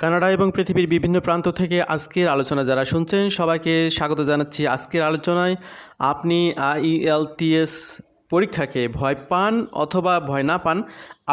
Canada এবং পৃথিবীর বিভিন্ন প্রান্ত থেকে আজকের আলোচনা যারা শুনছেন, সবাইকে স্বাগত জানাচ্ছি আজকের আলোচনায়। আপনি আইএলটিএস পরীক্ষাকে ভয় পান অথবা ভয় না পান,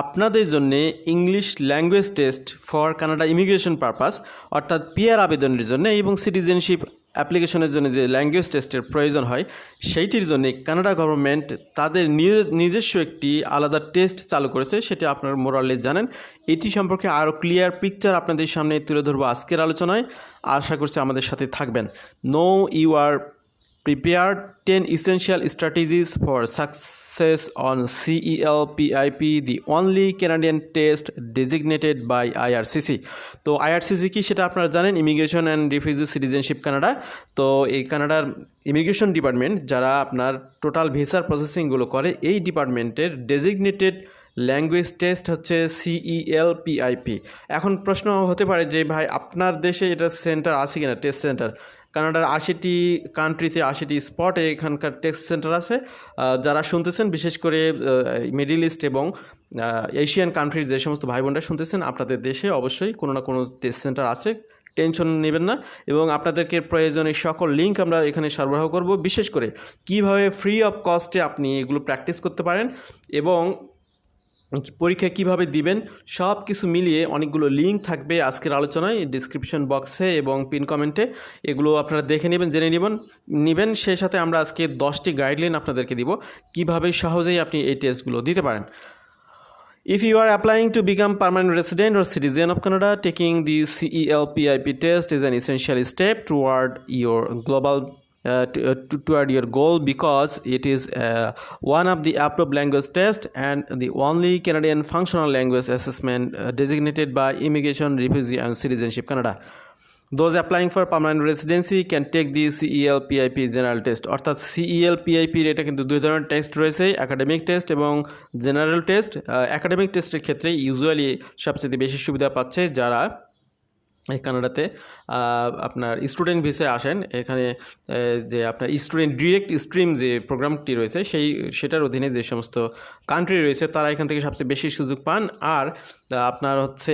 আপনাদের জন্য English language test for Canada immigration purpose, অর্থাৎ পিআর আবেদনের জন্য এবং সিটিজেনশিপ অ্যাপ্লিকেশনের জন্য যে ল্যাঙ্গুয়েজ টেস্টের প্রয়োজন হয়, সেইটির জন্য কানাডা গভর্নমেন্ট তাদের নিজ- নিজস্ব একটি আলাদা টেস্ট চালু করেছে, সেটি আপনার মোরালে জানেন। এটি সম্পর্কে আরও ক্লিয়ার পিকচার আপনাদের সামনে তুলে ধরবো আজকের আলোচনায়। আশা করছি আমাদের সাথে থাকবেন। Know you are prepared 10 essential strategies for success on E CELPIP, the only Canadian test designated by IRCC. তো আইআরসিসি কি সেটা আপনারা জানেন? Immigration and refugee citizenship Canada তো এই কানাডার ইমিগ্রেশন ডিপার্টমেন্ট যারা আপনার টোটাল ভিসার প্রসেসিংগুলো করে এই ডিপার্টমেন্টের ডেজিগনেটেড ল্যাঙ্গুয়েজ টেস্ট হচ্ছে E সিইএলপিআইপি এখন প্রশ্ন হতে পারে যে ভাই আপনার দেশে এটা সেন্টার আছে কিনা? টেস্ট সেন্টার কানাডার আশিটি কান্ট্রিতে আশিটি স্পটে এখানকার টেস্ট সেন্টার আছে। যারা শুনতেছেন, বিশেষ করে মিডিল ইস্ট এবং এশিয়ান কান্ট্রির যে সমস্ত ভাই বোনরা শুনতেছেন, আপনাদের দেশে অবশ্যই কোনো না কোনো টেস্ট সেন্টার আছে। টেনশন নেবেন না এবং আপনাদেরকে প্রয়োজনে সকল লিঙ্ক আমরা এখানে সরবরাহ করব। বিশেষ করে, কীভাবে ফ্রি অফ কস্টে আপনি এগুলো প্র্যাকটিস করতে পারেন এবং পরীক্ষা কীভাবে দিবেন সব কিছু মিলিয়ে অনেকগুলো লিঙ্ক থাকবে আজকের আলোচনায় ডিসক্রিপশন বক্সে এবং পিন কমেন্টে এগুলো আপনারা দেখে নেবেন জেনে নেবেন নেবেন সেই সাথে আমরা আজকে দশটি গাইডলাইন আপনাদেরকে দিব কীভাবে সহজেই আপনি এই টেস্টগুলো দিতে পারেন। If you are applying to become permanent resident or citizen of Canada, taking the CELPIP test is an essential step toward your global uh, to, uh, to- toward your goal because it is uh, one of the approved language test and the only Canadian functional language assessment uh, designated by Immigration, Refugee and Citizenship Canada. Those applying for permanent residency can take the E CELPIP general test অর্থাৎ E CELPIP এর এটা কিন্তু দুই ধরনের test রয়েছে academic test এবং general test academic টেস্টের ক্ষেত্রে ইউজুয়ালি সবচেয়ে বেশি সুবিধা পাচ্ছে যারা কানাডাতে আপনার স্টুডেন্ট ভিসে আসেন। এখানে যে আপনার স্টুডেন্ট, ডিরেক্ট স্ট্রিম যে প্রোগ্রামটি রয়েছে, সেই, সেটার অধীনে যে সমস্ত কান্ট্রি রয়েছে, তারা এখান থেকে সবচেয়ে বেশি সুযোগ পান। আর আপনার হচ্ছে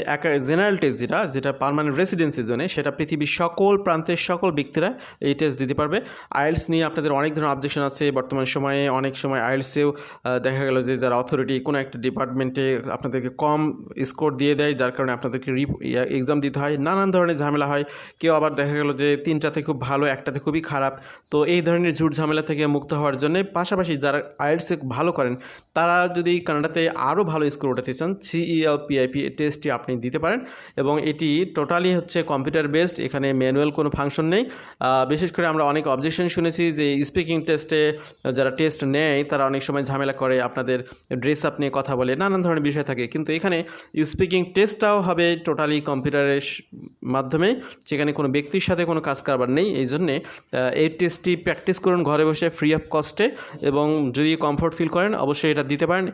জেনারেল টেস্ট যেটা যেটা পার্মানেন্ট রেসিডেন্সির জন্য সেটা পৃথিবীর সকল প্রান্তের সকল ব্যক্তিরা এই টেস্ট দিতে পারবে। আইএলস নিয়ে আপনাদের অনেক ধরনের অবজেকশন আছে। বর্তমান সময়ে অনেক সময় আইএলসেও দেখা গেল যে যারা অথরিটি কোনো একটা ডিপার্টমেন্টে আপনাদেরকে কম স্কোর দিয়ে দেয়, যার কারণে আপনাদেরকে রি এক্সাম দিতে হয়। নানান ধরনের ঝামেলা হয়। কেউ আবার দেখা গেল যে তিনটাতে খুব ভালো, একটাতে খুবই খারাপ। তো এই ধরনের ঝুট ঝামেলা থেকে মুক্ত হওয়ার জন্য পাশাপাশি যারা আইএলসে ভালো করেন, তারা যদি কানাডাতে আরও ভালো স্কোর উঠাতে চান E পিআইপি টেস্টটি আপনি দিতে পারেন এবং এটি টোটালি হচ্ছে কম্পিউটার বেসড এখানে ম্যানুয়াল কোনো ফাংশন নেই। বিশেষ করে আমরা অনেক অবজেকশন শুনেছি যে স্পিকিং টেস্টে যারা টেস্ট নেয়, তারা অনেক সময় ঝামেলা করে আপনাদের ড্রেস আপ নিয়ে কথা বলে, নানান ধরনের বিষয় থাকে। কিন্তু এখানে স্পিকিং টেস্টটাও হবে টোটালি কম্পিউটারের মাধ্যমে সেখানে কোনো ব্যক্তির সাথে কোনো কাজ কারবার নেই। এই জন্যে এই টেস্টটি প্র্যাকটিস করুন ঘরে বসে ফ্রি অফ কস্টে এবং যদি কমফোর্ট ফিল করেন, অবশ্যই এটা দিতে পারেন।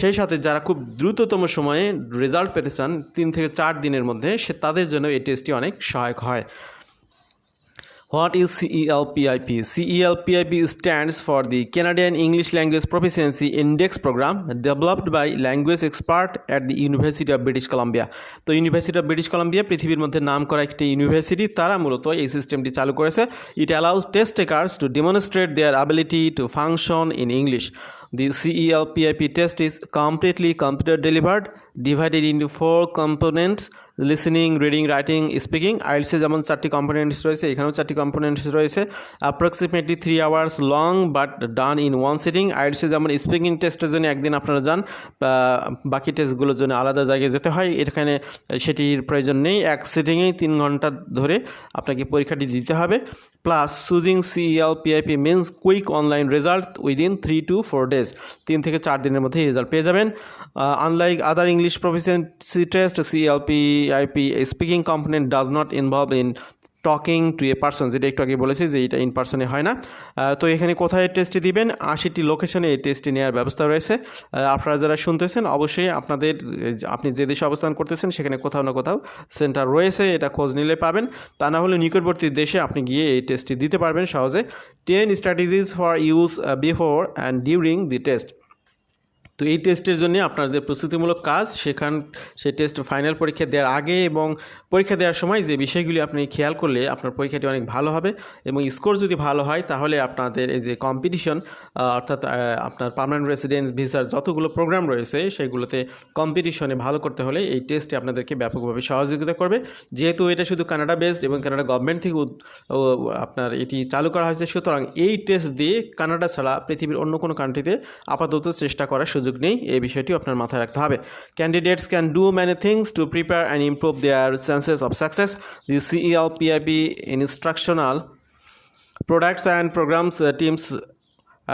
সেই সাথে যারা খুব দ্রুততম সময়ে রেজাল্ট পেতে চান তিন থেকে চার দিনের মধ্যে, সে তাদের জন্য এই টেস্টটি অনেক সহায়ক হয়। What is E CELPIP? CELPIP stands for the Canadian English Language Proficiency Index Program developed by language expert at the University of British Columbia. তো ইউনিভার্সিটি অফ ব্রিটিশ কলাম্বিয়া পৃথিবীর মধ্যে নাম করা একটি ইউনিভার্সিটি তারা মূলত এই সিস্টেমটি চালু করেছে it allows test takers to demonstrate their ability to function in English E CELPIP test is completely computer delivered, divided into four components listening reading writing speaking আইএলসে যেমন চারটি কম্পোনেন্টস রয়েছে, এখানেও চারটি কম্পোনেন্টস রয়েছে। Approximately three hours long but done in one sitting আইএলসে যেমন speaking টেস্টের জন্য একদিন আপনারা যান বাকি টেস্টগুলোর জন্য আলাদা জায়গায় যেতে হয়। এখানে সেটির প্রয়োজন নেই। এক সিটিংয়েই তিন ঘণ্টা ধরে আপনাকে পরীক্ষাটি দিতে হবে। Plus choosing CELPIP means quick online result within three to four days তিন থেকে চার দিনের মধ্যেই রেজাল্ট পেয়ে যাবেন। Unlike other English proficiency test CELPIP speaking component does not involve in talking to a person যেটা একটু আগে বলেছি যে এটা ইন পার্সনে হয় না। তো এখানে কোথায় টেস্টটি দিবেন? আশিটি লোকেশনে এই টেস্টটি নেওয়ার ব্যবস্থা রয়েছে। আপনারা যারা শুনতেছেন, অবশ্যই আপনাদের আপনি যে দেশে অবস্থান করতেছেন, সেখানে কোথাও না কোথাও সেন্টার রয়েছে, এটা খোঁজ নিলে পাবেন। তা না হলে নিকটবর্তী দেশে আপনি গিয়ে এই টেস্টটি দিতে পারবেন সহজে। Ten strategies for use before and during the test তো এই টেস্টের জন্য আপনার যে প্রস্তুতিমূলক কাজ, সেখান সেই টেস্ট ফাইনাল পরীক্ষা দেওয়ার আগে এবং পরীক্ষা দেওয়ার সময় যে বিষয়গুলি আপনি খেয়াল করলে আপনার পরীক্ষাটি অনেক ভালো হবে এবং স্কোর যদি ভালো হয়, তাহলে আপনাদের এই যে কম্পিটিশন অর্থাৎ আপনার পার্মানেন্ট রেসিডেন্স ভিসার যতগুলো প্রোগ্রাম রয়েছে, সেগুলোতে কম্পিটিশনে ভালো করতে হলে এই টেস্টে আপনাদেরকে ব্যাপকভাবে সহযোগিতা করবে। যেহেতু এটা শুধু কানাডা বেসড এবং কানাডা গভর্নমেন্ট থেকে আপনার এটি চালু করা হয়েছে, সুতরাং এই টেস্ট দিয়ে কানাডা ছাড়া পৃথিবীর অন্য কোনো কান্ট্রিতে আপাতত চেষ্টা করার সুযোগ নেই এই বিষয়টি আপনার মাথায় রাখতে হবে। Candidates can do many things to prepare and improve their chances of success the CELPIP instructional and programs uh, teams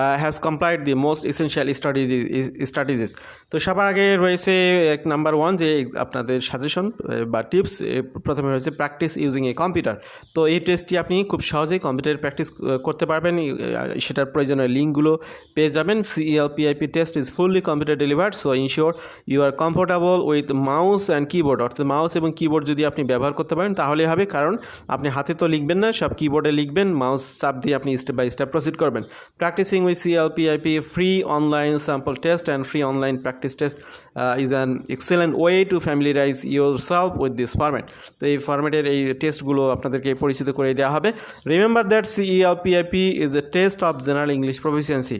uh, has complied most essential strategies strategies তো সবার আগে রয়েছে এক নাম্বার ওয়ান যে আপনাদের সাজেশন বা টিপস প্রথমে রয়েছে প্র্যাকটিস ইউজিং এ কম্পিউটার তো এই টেস্টটি আপনি খুব সহজেই কম্পিউটার প্র্যাকটিস করতে পারবেন সেটার প্রয়োজনীয় লিঙ্কগুলো পেয়ে যাবেন। CELPIP test is fully computer delivered so ensure you are comfortable with mouse and keyboard অর্থাৎ মাউস এবং কিবোর্ড যদি আপনি ব্যবহার করতে পারেন তাহলেই হবে কারণ আপনি হাতে তো লিখবেন না সব কিবোর্ডে লিখবেন মাউস চাপ দিয়ে আপনি স্টেপ বাই স্টেপ প্রসিড করবেন। Practicing with CELPIP free online sample test and free online practice test is an excellent way to familiarize yourself with this format তো এই ফরম্যাটের এই টেস্টগুলো আপনাদেরকে পরিচিত করে দেওয়া হবে। Remember that CELPIP is a test of general English proficiency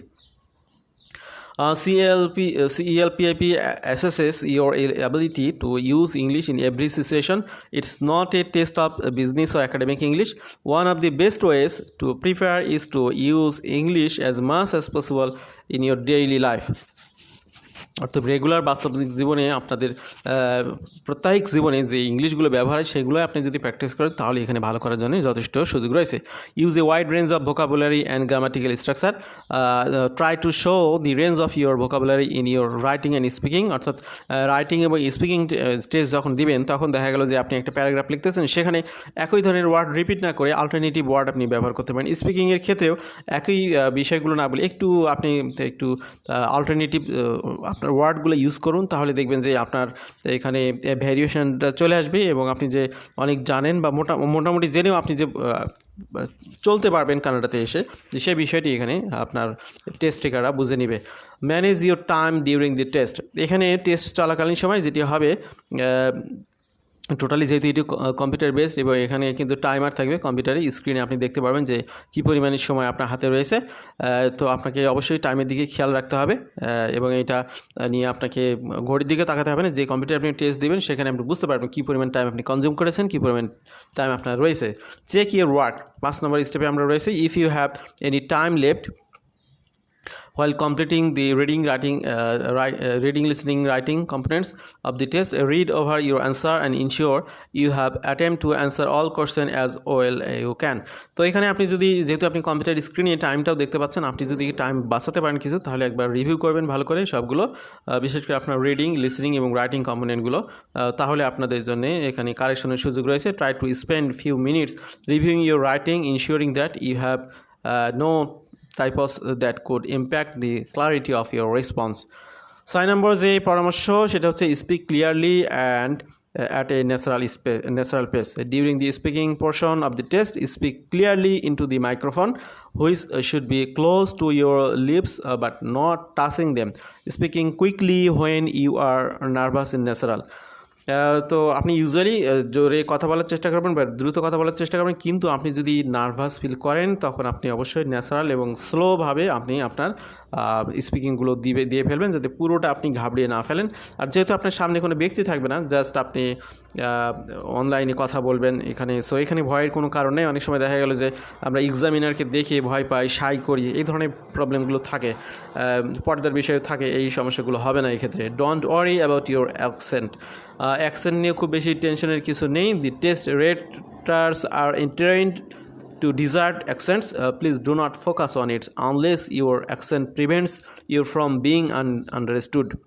Uh, CLP, uh, CELPIP assesses your ability to use English in every situation. It's not a test of business or academic English. One of the best ways to prepare is to use English as much as possible in your daily life. অর্থাৎ regular বাস্তবিক জীবনে আপনাদের প্রত্যাহিক জীবনে যে ইংলিশগুলো ব্যবহার হয় সেগুলো আপনি যদি প্র্যাকটিস করেন তাহলে এখানে ভালো করার জন্য যথেষ্ট সুযোগ রয়েছে। Use a wide range of vocabulary and grammatical structure try to show the range of your vocabulary in your writing and speaking অর্থাৎ রাইটিং এবং স্পিকিং টেস্ট যখন দিবেন তখন দেখা গেল যে আপনি একটা প্যারাগ্রাফ লিখতেছেন, সেখানে একই ধরনের ওয়ার্ড রিপিট না করে অল্টারনেটিভ ওয়ার্ড আপনি ব্যবহার করতে পারেন। স্পিকিংয়ের ক্ষেত্রেও একই বিষয়গুলো না বলে একটু আপনি একটু অল্টারনেটিভ আপনার ওয়ার্ডগুলো ইউজ করুন, তাহলে দেখবেন যে আপনার এখানে ভ্যারিয়েশনটা চলে আসবে এবং আপনি যে অনেক জানেন বা মোটা, মোটামুটি জেনেও আপনি যে চলতে পারবেন কানাডাতে এসে সে বিষয়টি এখানে আপনার টেস্ট বুঝে নেবে। Manage your time during the test এখানে টেস্ট চলাকালীন সময় যেটি হবে টোটালি যেহেতু এটি কম্পিউটার বেসড এবং এখানে কিন্তু টাইমার থাকবে কম্পিউটারে স্ক্রিনে আপনি দেখতে পারবেন যে কী পরিমাণের সময় আপনার হাতে রয়েছে। তো আপনাকে অবশ্যই টাইমের দিকে খেয়াল রাখতে হবে। এবং এটা নিয়ে আপনাকে ঘড়ির দিকে তাকাতে হবে না। যে কম্পিউটার আপনি টেস্ট দেবেন, সেখানে আপনি বুঝতে পারবেন কী পরিমাণ টাইম আপনি কনজিউম করেছেন, কী পরিমাণ টাইম আপনার রয়েছে। চেক ইউর ওয়ার্ক পাঁচ নম্বর স্টেপে আমরা রয়েছে। If you have any time left while completing the reading writing uh, write, uh, reading listening writing components of the test read over your answer and ensure you have attempt to answer all question as well as you can. তো এখানে আপনি যদি যেহেতু আপনি computer স্ক্রিনে টাইমটাও দেখতে পাচ্ছেন আপনি যদি টাইম বাঁচাতে পারেন কিছু তাহলে একবার রিভিউ করবেন ভালো করে সবগুলো বিশেষ করে আপনার রিডিং লিসনিং এবং রাইটিং কম্পোনেন্টগুলো তাহলে আপনাদের জন্য এখানে কারেকশনের সুযোগ রয়েছে। Try to spend few minutes reviewing your writing ensuring that you have no typos that could impact the clarity of your response ছয় নম্বর যে পরামর্শ সেটা হচ্ছে speak clearly and at a natural space natural pace during the speaking portion of the test speak clearly into the microphone which uh, should be close to your lips uh, but not touching them speaking quickly when you are nervous in natural ah, তো আপনি usually জোরে কথা বলার চেষ্টা করবেন বা দ্রুত কথা বলার চেষ্টা করবেন, কিন্তু আপনি যদি নার্ভাস ফিল করেন, তখন আপনি অবশ্যই ন্যাচারাল এবং স্লোভাবে আপনি আপনার স্পিকিংগুলো দিবে দিয়ে ফেলবেন যাতে পুরোটা আপনি ঘাবড়িয়ে না ফেলেন। আর যেহেতু আপনার সামনে কোনো ব্যক্তি থাকবে না জাস্ট আপনি অনলাইনে কথা বলবেন, এখানে সো এখানে ভয়ের কোনো কারণ নেই। অনেক সময় দেখা গেল যে আমরা এক্সামিনারকে দেখে ভয় পাই সাই করি, এই ধরনের প্রবলেমগুলো থাকে পর্দার বিষয়ে থাকে, এই সমস্যাগুলো হবে না এই ক্ষেত্রে don't worry about your accent accent নিয়ে খুব বেশি টেনশনের কিছু নেই। The test raters are interested to desired accents, uh, please do not focus on it unless your accent prevents you from being un- understood.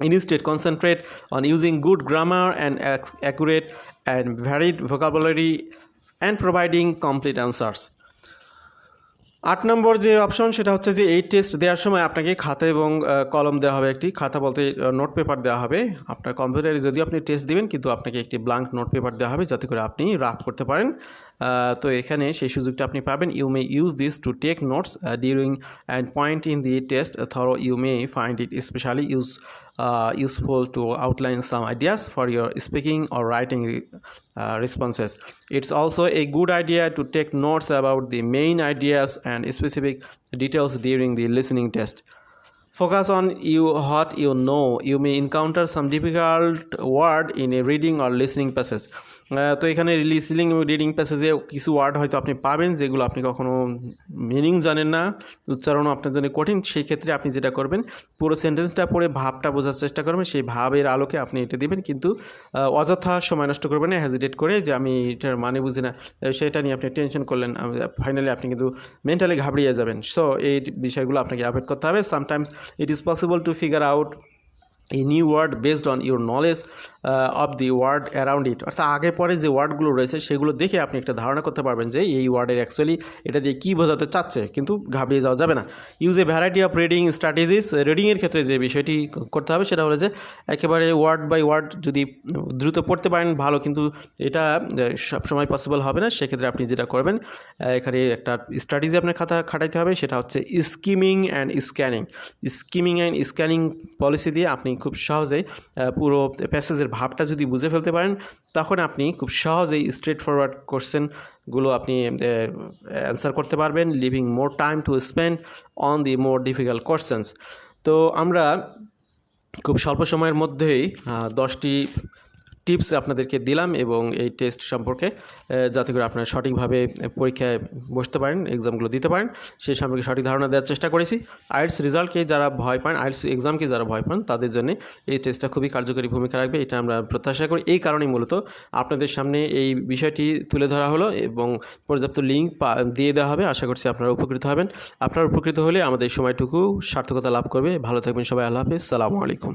Instead, concentrate on using good grammar and ac- accurate and varied vocabulary and providing complete answers. আট নম্বর যে option, সেটা হচ্ছে যে এই test দেওয়ার সময় আপনাকে খাতা এবং কলম দেওয়া হবে একটি। খাতা বলতে নোট পেপার দেওয়া হবে। আপনার কম্পিউটারে যদি আপনি টেস্ট দিবেন, কিন্তু আপনাকে একটি ব্লাঙ্ক নোট পেপার দেওয়া হবে, যাতে করে আপনি রাফ করতে পারেন। তো এখানে সেই সুযোগটা আপনি পাবেন। You may use this to take notes during and point in the test through you may find it specially use useful to outline some ideas for your speaking or writing uh, responses. It's also a good idea to take notes about the main ideas and specific details during the listening test. Focus on you what you know. You may encounter some difficult word in a reading or listening passage. তো এখানে listening এবং reading প্যাসেজে কিছু word হয়তো আপনি পাবেন যেগুলো আপনি কখনো মিনিং জানেন না উচ্চারণও আপনার জন্য কঠিন, সেই ক্ষেত্রে আপনি যেটা করবেন, পুরো সেন্টেন্সটা পড়ে ভাবটা বোঝার চেষ্টা করবেন, সেই ভাবের আলোকে আপনি এটা দিবেন, কিন্তু অযথা সময় নষ্ট করবেন না হ্যাজিটেট করে যে আমি এটার মানে বুঝি না সেটা নিয়ে আপনি টেনশন করলেন ফাইনালি আপনি কিন্তু মেন্টালি ঘাবড়িয়ে যাবেন। সো এই বিষয়গুলো আপনাকে অ্যাভয়েড করতে হবে। Sometimes it is possible to figure out এই new word based on your knowledge of the word around it অর্থাৎ আগে পরে যে ওয়ার্ডগুলো রয়েছে, সেগুলো দেখে আপনি একটা ধারণা করতে পারবেন যে এই ওয়ার্ডের অ্যাকচুয়ালি এটা দিয়ে কী বোঝাতে চাচ্ছে, কিন্তু ঘাবড়িয়ে যাওয়া যাবে না। Use a variety of reading strategies রিডিংয়ের ক্ষেত্রে যে বিষয়টি করতে হবে, সেটা হলো যে একেবারে ওয়ার্ড বাই ওয়ার্ড যদি দ্রুত পড়তে পারেন, ভালো, কিন্তু এটা সবসময় পসিবল হবে না। সেক্ষেত্রে আপনি যেটা করবেন এখানে একটা স্ট্র্যাটেজি আপনার খাতা খাটাইতে হবে, সেটা হচ্ছে skimming and scanning skimming and scanning policy দিয়ে আপনি খুব সহজেই পুরো প্যাসেজের ভাবটা যদি বুঝে ফেলতে পারেন, তখন আপনি খুব সহজেই স্ট্রেট ফরওয়ার্ড কোশ্চেনগুলো আপনি অ্যান্সার করতে পারবেন leaving more time to spend on the more difficult questions তো আমরা খুব স্বল্প সময়ের মধ্যেই দশটি টিপস আপনাদেরকে দিলাম এবং এই টেস্ট সম্পর্কে যাতে করে আপনারা সঠিকভাবে পরীক্ষায় বসতে পারেন এক্সামগুলো দিতে পারেন, সেই সম্পর্কে সঠিক ধারণা দেওয়ার চেষ্টা করেছি। আইএলস রেজাল্টকে যারা ভয় পান, আইএলস এক্সামকে যারা ভয় পান, তাদের জন্য এই টেস্টটা খুবই কার্যকরী ভূমিকা রাখবে, এটা আমরা প্রত্যাশা করি। এই কারণেই মূলত আপনাদের সামনে এই বিষয়টি তুলে ধরা হলো এবং পর্যাপ্ত লিঙ্ক দিয়ে দেওয়া হবে। আশা করছি আপনারা উপকৃত হবেন। আপনারা উপকৃত হলে আমাদের সময়টুকু সার্থকতা লাভ করবে। ভালো থাকবেন সবাই। আল্লাহ হাফিজ। সালামু আলাইকুম।